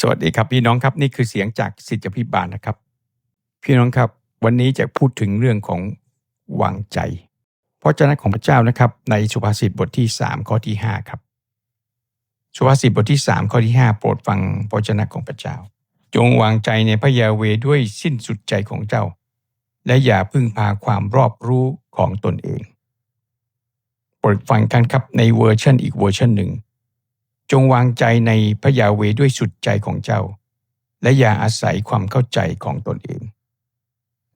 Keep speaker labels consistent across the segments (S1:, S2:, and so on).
S1: สวัสดีครับพี่น้องครับนี่คือเสียงจากสิทธิพิบาลนะครับ พี่น้องครับวันนี้จะพูดถึงเรื่องของวางใจ เพราะเจ้าของพระเจ้านะครับ ในสุภาษิตบทที่ 3 ข้อที่ 5 ครับ สุภาษิตบทที่ 3 ข้อที่ 5 โปรดฟังพระเจ้าของพระเจ้า จงวางใจในพระยาเวด้วยสิ้นสุดใจของเจ้า และอย่าพึ่งพาความรอบรู้ของตนเองโปรดฟังกันครับในเวอร์ชันอีกเวอร์ชันหนึ่ง จงวางใจในพระยาเวด้วยสุดใจของเจ้า และอย่าอาศัยความเข้าใจของตนเอง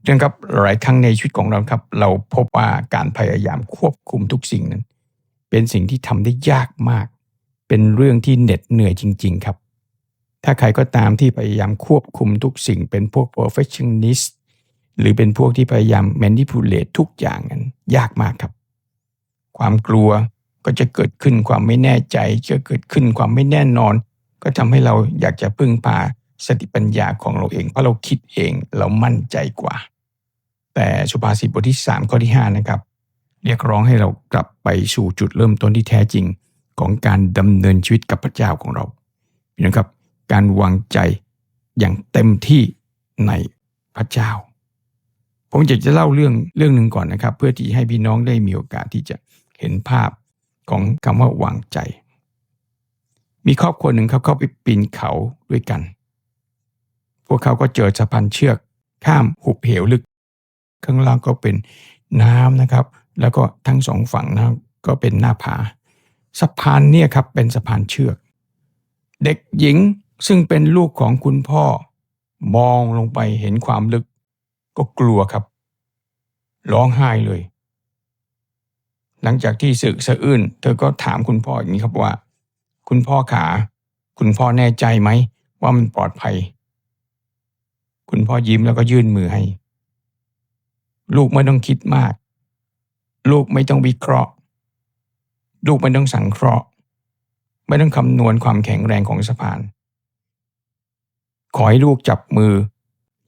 S1: เรื่องครับหลายครั้งในชีวิตของเราครับ เราพบว่าการพยายามควบคุมทุกสิ่งนั้น เป็นสิ่งที่ทำได้ยากมาก เป็นเรื่องที่เหน็ดเหนื่อยจริง ๆ ครับ ถ้าใครก็ตามที่พยายามควบคุมทุกสิ่ง เป็นพวก perfectionist หรือเป็นพวกที่พยายาม manipulate ทุกอย่างนั้น ยากมากครับ ความกลัว ก็จะเกิดขึ้นความไม่แน่ใจจะเกิดขึ้นความไม่แน่นอน ก็ทำให้เราอยากจะพึ่งพาสติปัญญาของเราเอง เพราะเราคิดเองเรามั่นใจกว่า แต่สุภาษิตบทที่ 3 ข้อที่ 5 นะครับ เรียกร้องให้เรากลับไปสู่จุดเริ่มต้นที่แท้จริงของการดำเนินชีวิตกับพระเจ้าของเรานะครับ การวางใจอย่างเต็มที่ในพระเจ้า ผมอยากจะเล่าเรื่องเรื่องหนึ่งก่อนนะครับ เพื่อที่ให้พี่น้องได้มีโอกาสที่จะเห็นภาพ ของคำว่าวางใจ มีครอบครัวหนึ่งเขาเข้าไปปีนเขาด้วยกัน พวกเขาก็เจอสะพานเชือกข้ามหุบเหวลึก ข้างล่างก็เป็นน้ำนะครับ แล้วก็ทั้งสองฝั่งนะก็เป็นหน้าผาสะพานเนี่ยครับเป็นสะพานเชือก เด็กหญิงซึ่งเป็นลูกของคุณพ่อ มองลงไปเห็นความลึก ก็กลัวครับ ร้องไห้เลย หลังจากที่สึกสะอื้นเธอก็ถามคุณพ่ออย่างนี้ครับว่า คุณพ่อขาคุณพ่อแน่ใจไหมว่ามันปลอดภัย คุณพ่อยิ้มแล้วก็ยื่นมือให้ ลูกไม่ต้องคิดมาก ลูกไม่ต้องวิเคราะห์ ลูกไม่ต้องสังเคราะห์ ไม่ต้องคำนวณความแข็งแรงของสะพาน ขอให้ลูกจับมือ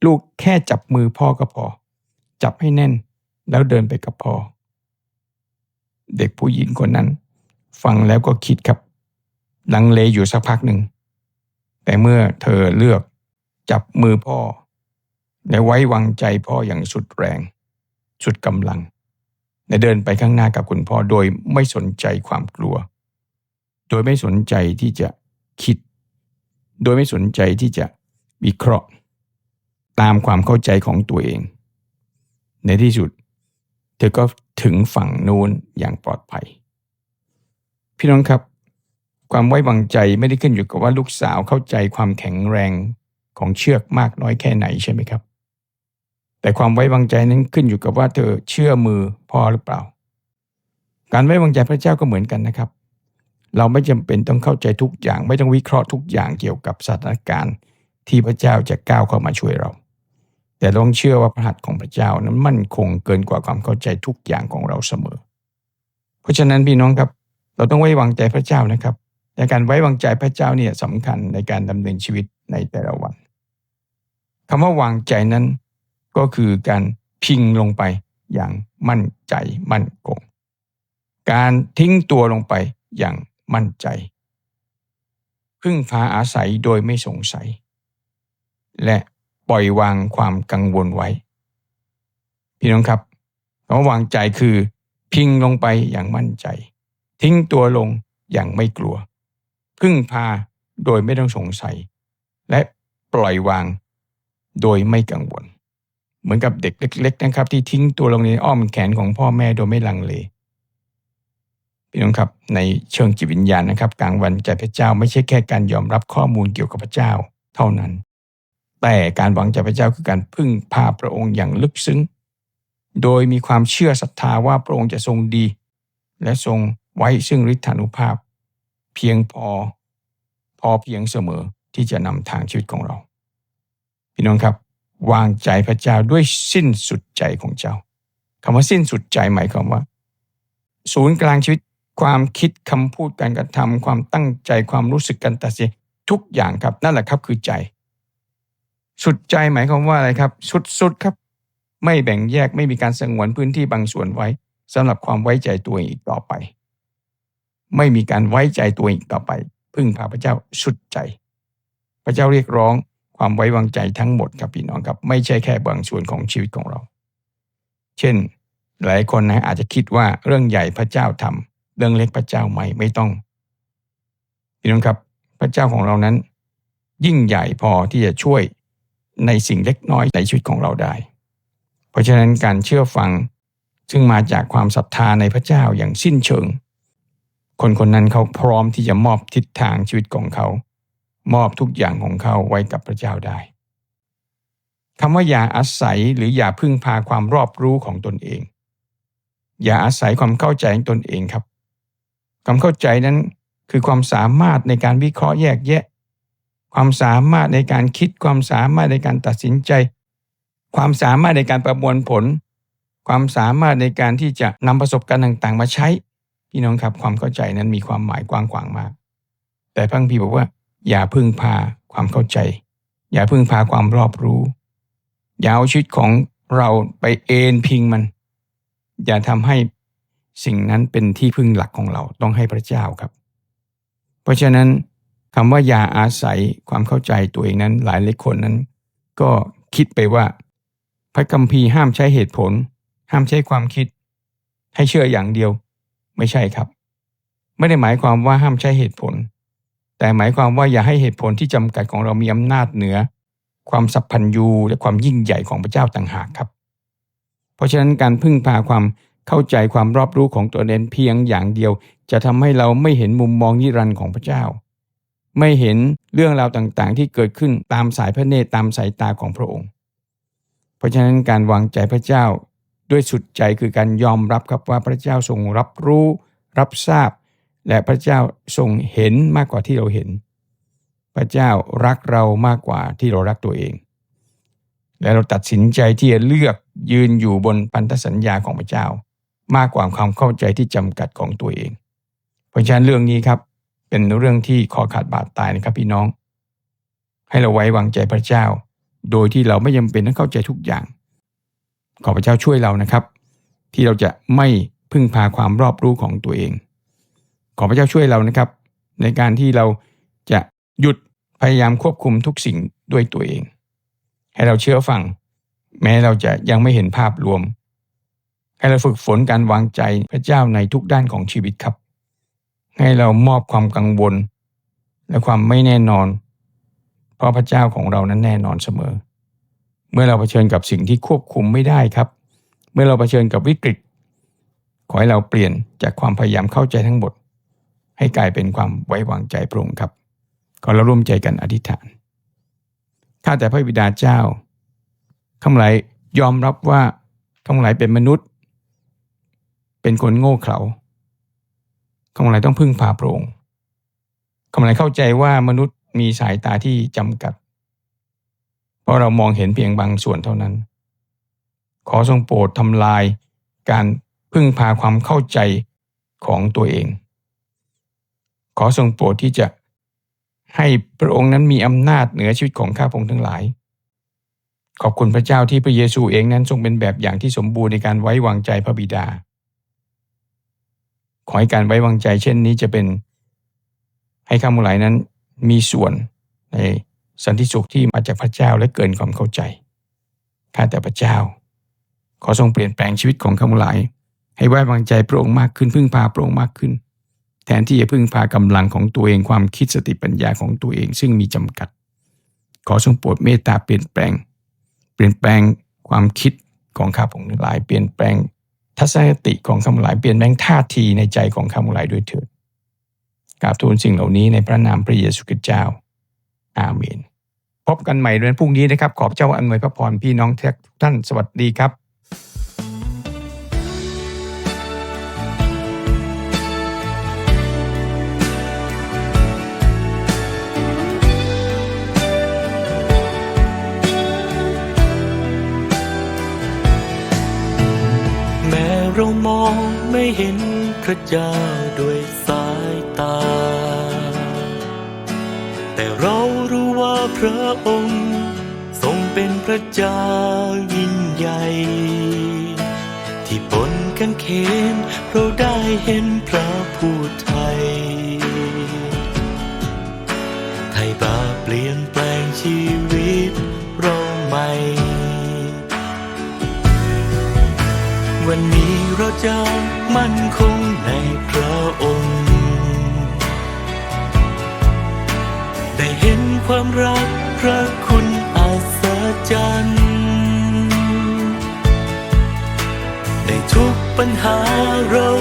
S1: ลูกแค่จับมือพ่อก็พอ จับให้แน่นแล้วเดินไปกับพ่อ เด็กผู้หญิงคนนั้น ฟังแล้วก็คิดครับ ลังเลอยู่สักพักหนึ่ง แต่เมื่อเธอเลือกจับมือพ่อ และไว้วางใจพ่ออย่างสุดแรง สุดกำลัง และเดินไปข้างหน้ากับคุณพ่อโดยไม่สนใจความกลัว โดยไม่สนใจที่จะคิด โดยไม่สนใจที่จะวิเคราะห์ ตามความเข้าใจของตัวเอง ในที่สุด เธอก็ ถึงฝั่งนู้นอย่างปลอดภัย พี่น้องครับ ความไว้วางใจไม่ได้ขึ้นอยู่กับว่าลูกสาวเข้าใจความแข็งแรงของเชือกมากน้อยแค่ไหนใช่ไหมครับ แต่ความไว้วางใจนั้นขึ้นอยู่กับว่าเธอเชื่อมือพ่อหรือเปล่า การไว้วางใจพระเจ้าก็เหมือนกันนะครับ เราไม่จำเป็นต้องเข้าใจทุกอย่าง ไม่ต้องวิเคราะห์ทุกอย่างเกี่ยวกับสถานการณ์ ที่พระเจ้าจะก้าวเข้ามาช่วยเรา แต่ต้องเชื่อว่าพระหัตถ์ของพระเจ้านั้นมั่นคงเกินกว่าความเข้าใจทุกอย่างของเราเสมอ เพราะฉะนั้นพี่น้องครับ เราต้องไว้วางใจพระเจ้านะครับในการไว้วางใจพระเจ้าเนี่ยสำคัญในการดำเนินชีวิตในแต่ละวันคำว่าวางใจนั้นก็คือการพิงลงไปอย่างมั่นใจมั่นคง การทิ้งตัวลงไปอย่างมั่นใจ พึ่งพาอาศัยโดยไม่สงสัย และ ปล่อยวางความกังวลไว้ พี่น้องครับคำว่าวางใจคือพิงลงไปอย่างมั่นใจ ทิ้งตัวลงอย่างไม่กลัว พึ่งพาโดยไม่ต้องสงสัย และปล่อยวางโดยไม่กังวล เหมือนกับเด็กเล็ก ๆ นะครับ ที่ทิ้งตัวลงในอ้อมแขนของพ่อแม่โดยไม่ลังเลพี่น้องครับในเชิงจิตวิญญาณนะครับกลางวันใจพระเจ้าไม่ใช่แค่การยอมรับข้อมูลเกี่ยวกับพระเจ้า เท่านั้น แต่การหวังจากพระเจ้าคือการพึ่งพาพระองค์อย่างลึกซึ้ง โดยมีความเชื่อศรัทธาว่าพระองค์จะทรงดี และทรงไว้ซึ่งฤทธานุภาพ เพียงพอ พอเพียงเสมอที่จะนำทางชีวิตของเรา พี่น้องครับ วางใจพระเจ้าด้วยสิ้นสุดใจของเจ้าคำว่าสิ้นสุดใจหมายความว่า ศูนย์กลางชีวิตความคิดคำพูดการกระทำความตั้งใจความรู้สึกการตัดสินทุกอย่างครับนั่นแหละครับคือใจ สุดใจหมายความว่าอะไรครับ สุดๆครับ ไม่แบ่งแยกไม่มีการสงวนพื้นที่บางส่วนไว้สำหรับความไว้ใจตัวเองอีกต่อไป ไม่มีการไว้ใจตัวเองอีกต่อไป พึ่งพาพระเจ้าสุดใจ พระเจ้าเรียกร้องความไว้วางใจทั้งหมดครับพี่น้องครับ ไม่ใช่แค่บางส่วนของชีวิตของเรา เช่น หลายคนนะอาจจะคิดว่าเรื่องใหญ่พระเจ้าทำเรื่องเล็กพระเจ้าไม่ไม่ต้องพี่น้องครับ พระเจ้าของเรานั้น ยิ่งใหญ่พอที่จะช่วย ในสิ่งเล็กน้อยในชีวิตของเราได้ เพราะฉะนั้นการเชื่อฟังซึ่งมาจากความศรัทธาในพระเจ้าอย่างสิ้นเชิง คนคนนั้นเขาพร้อมที่จะมอบทิศทางชีวิตของเขา มอบทุกอย่างของเขาไว้กับพระเจ้าได้คำว่าอย่าอาศัยหรืออย่าพึ่งพาความรอบรู้ของตนเอง อย่าอาศัยความเข้าใจของตนเองครับ ความเข้าใจนั้นคือความสามารถในการวิเคราะห์แยกแยะ ความสามารถในการคิดความสามารถในการตัดสินใจ ความสามารถในการประมวลผล ความสามารถในการที่จะนำประสบการณ์ต่างๆ มาใช้พี่น้องครับความเข้าใจนั้นมีความหมายกว้างขวางมาก แต่พระคัมภีร์บอกว่า อย่าพึ่งพาความเข้าใจ อย่าพึ่งพาความรอบรู้ อย่าเอาชีวิตของเราไปเอนพิงมัน อย่าทำให้สิ่งนั้นเป็นที่พึ่งหลักของเราต้องให้พระเจ้าครับ เพราะฉะนั้น คำว่าอย่าอาศัยความเข้าใจตัวเองนั้นหลายหลายคนนั้น ก็คิดไปว่า พระคัมภีร์ห้ามใช้เหตุผล ห้ามใช้ความคิด ให้เชื่ออย่างเดียว ไม่ใช่ครับ ไม่ได้หมายความว่าห้ามใช้เหตุผล แต่หมายความว่าอย่าให้เหตุผลที่จำกัดของเรามีอำนาจเหนือ ความสัพพัญญูและความยิ่งใหญ่ของพระเจ้าต่างหากครับ เพราะฉะนั้นการพึ่งพาความเข้าใจความรอบรู้ของตัวเองเพียงอย่างเดียว จะทำให้เราไม่เห็นมุมมองนิรันดร์ของพระเจ้า ไม่เห็นเรื่องราวต่างๆ ที่เกิดขึ้นตามสายพระเนตรตามสายตาของพระองค์ เพราะฉะนั้นการวางใจพระเจ้าด้วยสุดใจคือการยอมรับครับว่าพระเจ้าทรงรับรู้ รับทราบ และพระเจ้าทรงเห็นมากกว่าที่เราเห็น พระเจ้ารักเรามากกว่าที่เรารักตัวเอง และเราตัดสินใจที่จะเลือกยืนอยู่บนพันธสัญญาของพระเจ้า มากกว่าความเข้าใจที่จำกัดของตัวเอง เพราะฉะนั้นเรื่องนี้ครับ เป็นเรื่องที่คอขาดบาดตายนะครับพี่น้อง ให้เราไว้วางใจพระเจ้า โดยที่เราไม่จำเป็นต้องเข้าใจทุกอย่าง ขอพระเจ้าช่วยเรานะครับ ที่เราจะไม่พึ่งพาความรอบรู้ของตัวเอง ขอพระเจ้าช่วยเรานะครับ ในการที่เราจะหยุดพยายามควบคุมทุกสิ่งด้วยตัวเอง ให้เราเชื่อฟัง แม้เราจะยังไม่เห็นภาพรวม ให้เราฝึกฝนการวางใจพระเจ้าในทุกด้านของชีวิตครับ ให้เรามอบความกังวล และความไม่แน่นอน เพราะพระเจ้าของเรานั้นแน่นอนเสมอ เมื่อเราเผชิญกับสิ่งที่ควบคุมไม่ได้ครับ เมื่อเราเผชิญกับวิกฤต ขอให้เราเปลี่ยนจากความพยายามเข้าใจทั้งหมด ให้กลายเป็นความไว้วางใจพระองค์ครับ ขอเราร่วมใจกันอธิษฐานข้าแต่พระบิดาเจ้าข้าพเจ้ายอมรับว่าข้าพเจ้าเป็นมนุษย์ เป็นคนโง่เขลา ข้าพเจ้าต้องพึ่งพาพระองค์ข้าพเจ้าเข้าใจว่ามนุษย์มีสายตาที่จำกัด เพราะเรามองเห็นเพียงบางส่วนเท่านั้น ขอทรงโปรดทำลายการพึ่งพาความเข้าใจของตัวเอง ขอทรงโปรดที่จะให้พระองค์นั้นมีอำนาจเหนือชีวิตของข้าพงทั้งหลาย ขอบคุณพระเจ้าที่พระเยซูเองนั้นทรงเป็นแบบอย่างที่สมบูรณ์ในการไว้วางใจพระบิดา ขอให้การไว้วางใจ เช่นนี้จะเป็นให้ข้าพงหลายนั้นมีส่วนในสันติสุขที่มาจากพระเจ้าและเกินความเข้าใจข้าแต่พระเจ้า ขอทรงเปลี่ยนแปลงชีวิตของข้าพงหลายให้ไว้วางใจพระองค์มากขึ้นพึ่งพาพระองค์มากขึ้น แทนที่จะพึ่งพากำลังของตัวเองความคิดสติปัญญาของตัวเอง ซึ่งมีจำกัด ขอทรงโปรดเมตตาเปลี่ยนแปลง เปลี่ยนแปลงความคิดของข้าพงหลาย เปลี่ยนแปลง ทัศนคติของคำหลายเปลี่ยนแปลงท่าทีในใจของคำหลายด้วยเถิดกราบทูลสิ่งเหล่านี้ในพระนามพระเยซูคริสต์เจ้า อาเมน พบกันใหม่เดือนพรุ่งนี้นะครับ ขอบเจ้าอำนวยพระพรพี่น้องทุกท่านสวัสดีครับ
S2: เรามองไม่เห็นพระเจ้าด้วยสายตา แต่เรารู้ว่าพระองค์ ทรงเป็นพระเจ้ายิ่งใหญ่ ที่บนกางเขนเราได้เห็นพระผู้ท จ้ามั่นคงในพระองค์ ได้เห็นความรักพระคุณอัศจันในทุกปัญหาเรา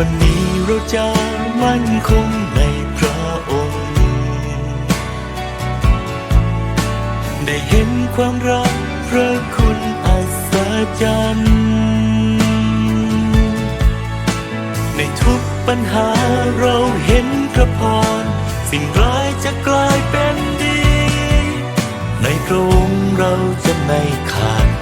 S2: วันนี้เราจะมั่นคงในพระองค์ ได้เห็นความรักพระคุณอัศจรรย์ในทุกปัญหาเราเห็นพระพร สิ่งร้ายจะกลายเป็นดี ในพระองค์เราจะไม่ขาด